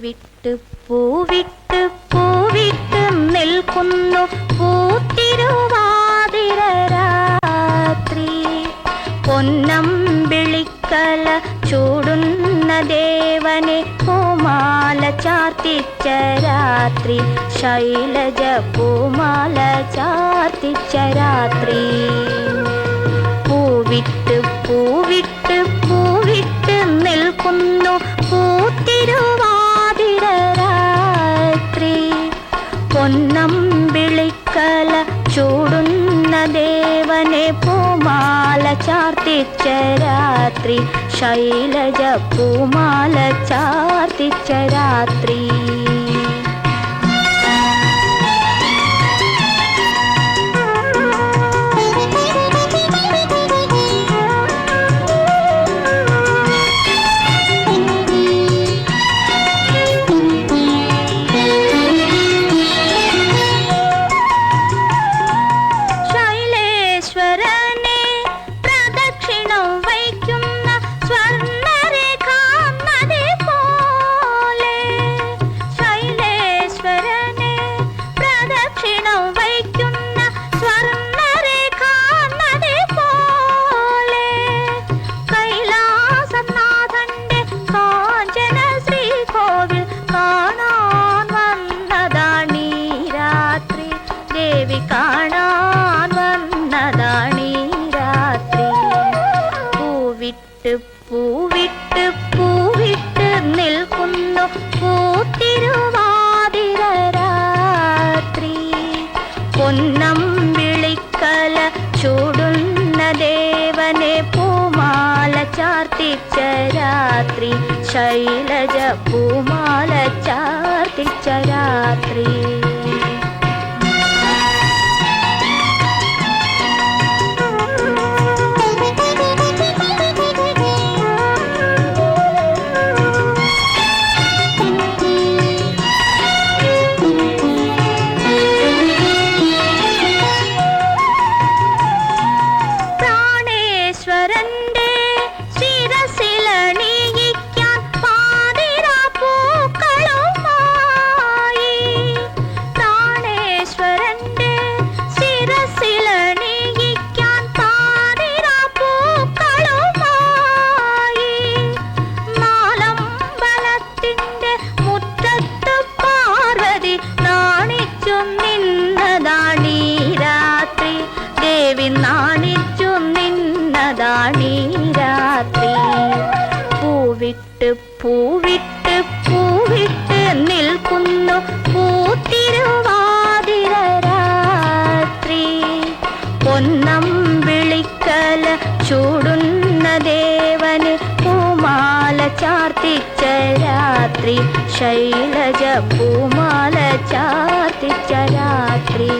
പൂവിട്ട് പൂവിട്ട് പൂവിട്ട് നിൽക്കുന്നു പൂത്തിരുവാതിര രാത്രി പൊന്നം വിളിക്കല ചൂടുന്ന ദേവനെ പൂമാല ചാർത്തിച്ച രാത്രി. ശൈലജ പൂമാല ചാർത്തിച്ച രാത്രി. പൂവിട്ട് പൂവിട്ട് പൊന്നമ്പിളിക്കല ചൂടുന്ന ദേവനെ പൂമാല ചാർത്തിച്ച രാത്രി ശൈലജ പൂമാല ചാർത്തിച്ച രാത്രി. പൂവിട്ട് പൂവിട്ട് പൂവിട്ട് നിൽക്കുന്നു പൂത്തിരുവാതിര രാത്രി പൊന്നം വിളിക്കല ചൂടുന്ന ദേവനെ പൂമാല ചാർത്തിച്ച രാത്രി. ശൈലജ പൂമാല ചാർത്തിച്ച രാത്രി. നിന്നതാണീ രാത്രി പൂവിട്ട് പൂവിട്ട് പൂവിട്ട് നിൽക്കുന്നു പൂത്തിരുവാതിര രാത്രി പൊന്നമ്പിളിക്കല ചൂടുന്ന ദേവന് പൂമാല ചാർത്തിച്ച രാത്രി. ശൈലജ പൂമാല ചാർത്തിച്ച രാത്രി.